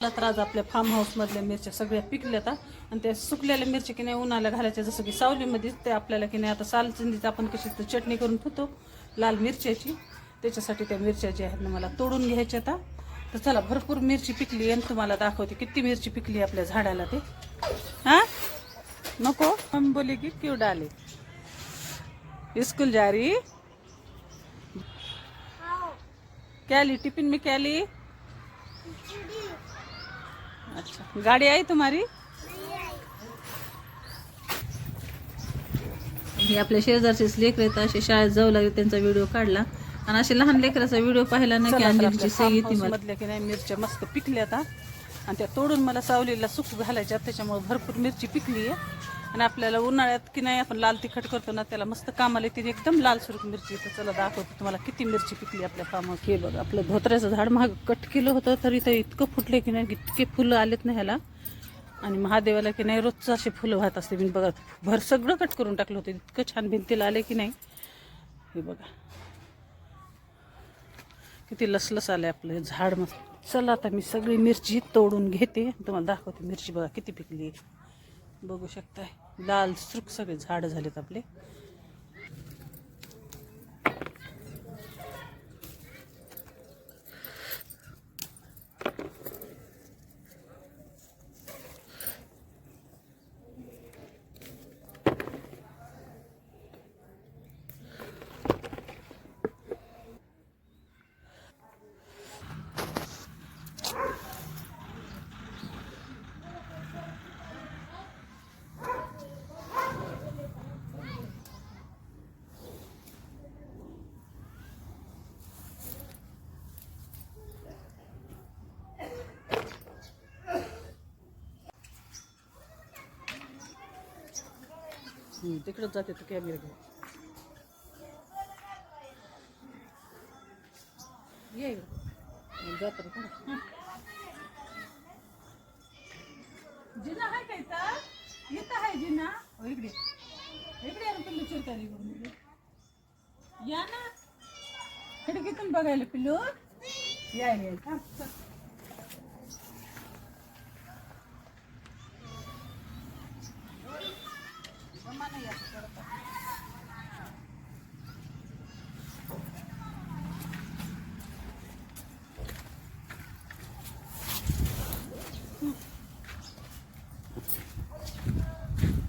तर आज आपल्या फार्म हाऊसमधल्या मिरच्या सगळ्या पिकल्यात. आणि त्या सुकलेल्या मिरच्या की नाही उन्हाला घालायच्या जसं की सावलीमध्ये ते आपल्याला की नाही आता सालचिंदीची आपण कशी चटणी करून ठेवतो लाल मिरच्याची. त्याच्यासाठी त्या मिरच्या ज्या आहेत ना मला तोडून घ्यायच्या आता तर चला भरपूर मिरची पिकली आणि तुम्हाला दाखवते किती मिरची पिकली आपल्या झाडाला ते. हा? नको? हम बोले की क्यों डाले? स्कूल जा रही क्या ली? टिफिन में क्या ली? अच्छा. गाड़ी आई तुम्हारी? हे आपल्या शेजारचेच लेकर आहेत असे शाळेत जाऊ लागले त्यांचा व्हिडिओ काढला. आणि असे लहान लेकराचा व्हिडिओ पाहिला ना की अंजलीची सई येते मला. मधल्या की नाही मिरच्या मस्त पिकल्या आता आणि त्या तोडून मला सावलीला सुक घालायच्या त्याच्यामुळे भरपूर मिरची पिकली आहे आणि आपल्याला उन्हाळ्यात की नाही आपण लाल तिखट करतो ना त्याला मस्त कामाला येते. एकदम लाल सुरूक मिरची तर चला दाखवतो तुम्हाला किती मिरची पिकली आपल्या फार्मावर. हे बघ आपलं धोत्र्याचं झाड महाग कट केलं होतं तरी ते इतकं फुटले की नाही इतके फुलं आलेत ना ह्याला. आणि महादेवाला की नाही रोजचं असे फुलं वाहत असते. मी बघा भर सगळं कट करून टाकलं होतं. इतकं छान भिंतीला आले की नाही. हे बघा. किती लसलस आलं आपलं झाड मस्त. चला आता मी सगळी मिरची तोडून घेते. तुम्हाला दाखवते मिरची बघा किती पिकली आहे. बघू शकताय. लाल सुरूक सगळे झाड झालेत आपले. तिकडे जाते तर कॅमेरा घेऊन. ये. जात जिना आहे का इथं? इथं आहे जिना. हो इकडे. इकडे या पिल्लू चिरकाली करून या ना. खिडकीतून बघायला पिल्लू? या यायला mana ya?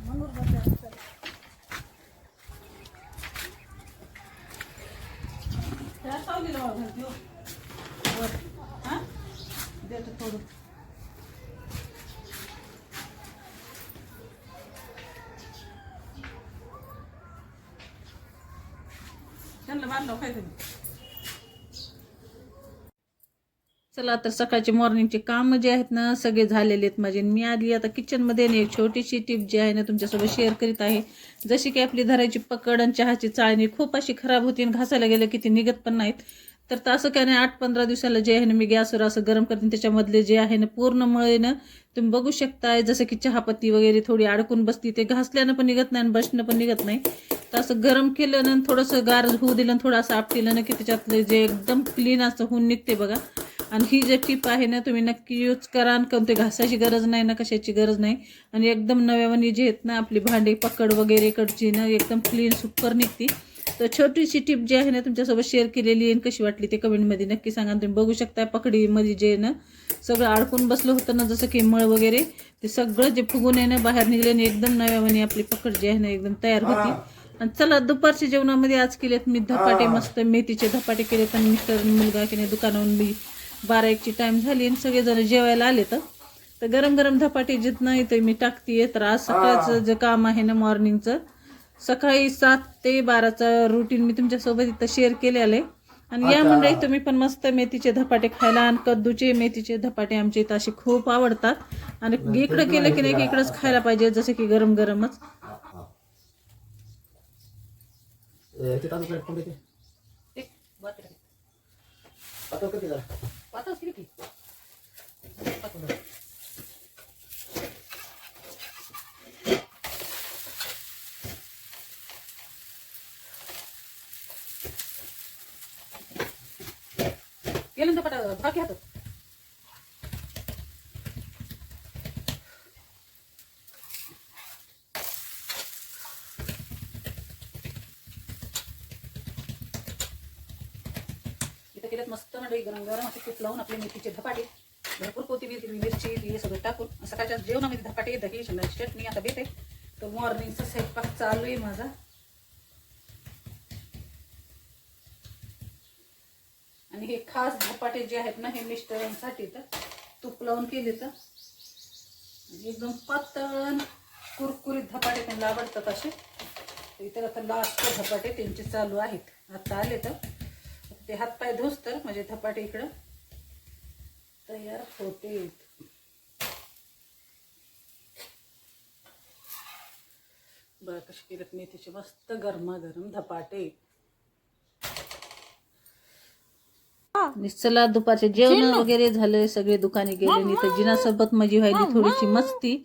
Menurut चला तर सकाळचे मॉर्निंगचे काम जे आहेत ना सगळे झालेले आहेत माझे. मी आली आता किचनमध्ये ना एक छोटीशी टिप जी आहे ना तुमच्यासोबत शेअर करीत आहे. जशी की आपली धरायची पकड आणि चहाची चाळणी खूप अशी खराब होती आणि घासायला गेलं की ती निघत पण नाहीत. तर तसं काय नाही आठ पंधरा दिवसाला जे आहे ना मी गॅसवर असं गरम करते आणि त्याच्यामधले जे आहे ना पूर्ण मळे ना तुम्ही बघू शकताय जसं की चहापत्ती वगैरे थोडी अडकून बसती ते घासल्यानं पण निघत नाही आणि बसणं पण निघत नाही. तर असं गरम केलं ना थोडंसं गार होऊ दिलं आणि आप केलं ना की त्याच्यातलं जे एकदम क्लीन असं होऊन निघते बघा. आणि ही जे टीप आहे ना तुम्ही नक्की यूज करा आणि ते घासायची गरज नाही ना कशाची गरज नाही. आणि एकदम नव्यावानी जे आहेत ना आपली भांडी पकड वगैरे कडची ना एकदम क्लीन सुपर निघते. तर छोटीशी टीप जी आहे ना तुमच्यासोबत शेअर केलेली आहे आणि कशी वाटली ते कमेंटमध्ये नक्की सांगा. तुम्ही बघू शकता पकडीमध्ये जे आहे ना सगळं अडकून बसलं होतं ना जसं की मळ वगैरे ते सगळं जे फुगून आहे ना बाहेर निघले आणि एकदम नव्यावानी आपली पकड जी आहे ना एकदम तयार होती. चला दुपारच्या जेवणामध्ये आज केलेत मी धपाटे मस्त मेथीचे धपाटे केलेत आणि मिस्टर मुलगा की नाही दुकानावरून मी बारा एकची टाईम झाली आणि सगळेजण जेवायला आले तर. तर गरम गरम धपाटे जित नाही तर मी टाकतीये तर आज सकाळचं जे काम आहे ना मॉर्निंगचं सकाळी सात ते बाराचं रुटीन मी तुमच्यासोबत इथं शेअर केलेलं आहे. आणि या मंडळी तुम्ही पण मस्त मेथीचे धपाटे खायला आणि कद्दूचे मेथीचे धपाटे आमच्या इथं असे खूप आवडतात. आणि इकडं केलं की नाही की इकडंच खायला पाहिजे जसं की गरम गरमच ते तांदूळ काय कोणते ते? एक वाटलं. पातळ करते जरा. पातळ केली की? पातळ. केलं ना पटा भाग घ्या हातात. केलेत मस्त म्हणजे गरम गरम असे तूप लावून आपले मेथीचे धपाटे भरपूर कोथिंबीर हिरवी मिरची हे सगळं टाकून सकाळच्या जेवणामध्ये धपाटे दही शेंगाची चटणी आता देते तर मॉर्निंगचा स्वयंपाक चालू आहे माझा. आणि हे खास धपाटे जे आहेत ना हे मिस्टरांसाठी तर तूप लावून केले तर एकदम पातळ कुरकुरीत धपाटे त्यांना आवडतात असे. इतर आता लास्ट धपाटे त्यांचे चालू आहेत. आता आले तर ते हातपाय धुस तर म्हणजे धपाटे इकडं. तयार होते. बघा कसे केलेत मेथीचे मस्त गरमागरम धपाटे. चला दुपारचे जेवण वगैरे झाले सगळे दुकाने गेले नाही तर जिनासोबत माझी व्हायली थोडीशी मस्ती.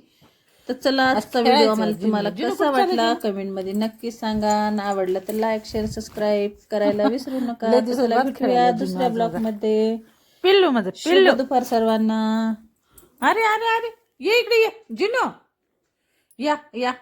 तर चला आजचा व्हिडिओ आम्हाला तुम्हाला कसा वाटला? कमेंटमध्ये नक्की सांगा. आवडला तर लाईक शेअर सबस्क्राईब करायला विसरू नका. चला भेटूया दुसऱ्या ब्लॉगमध्ये पिल्लू माझं शुभ दुपार सर्वांना. अरे अरे अरे. ये इकडे ये. जिनो. या या.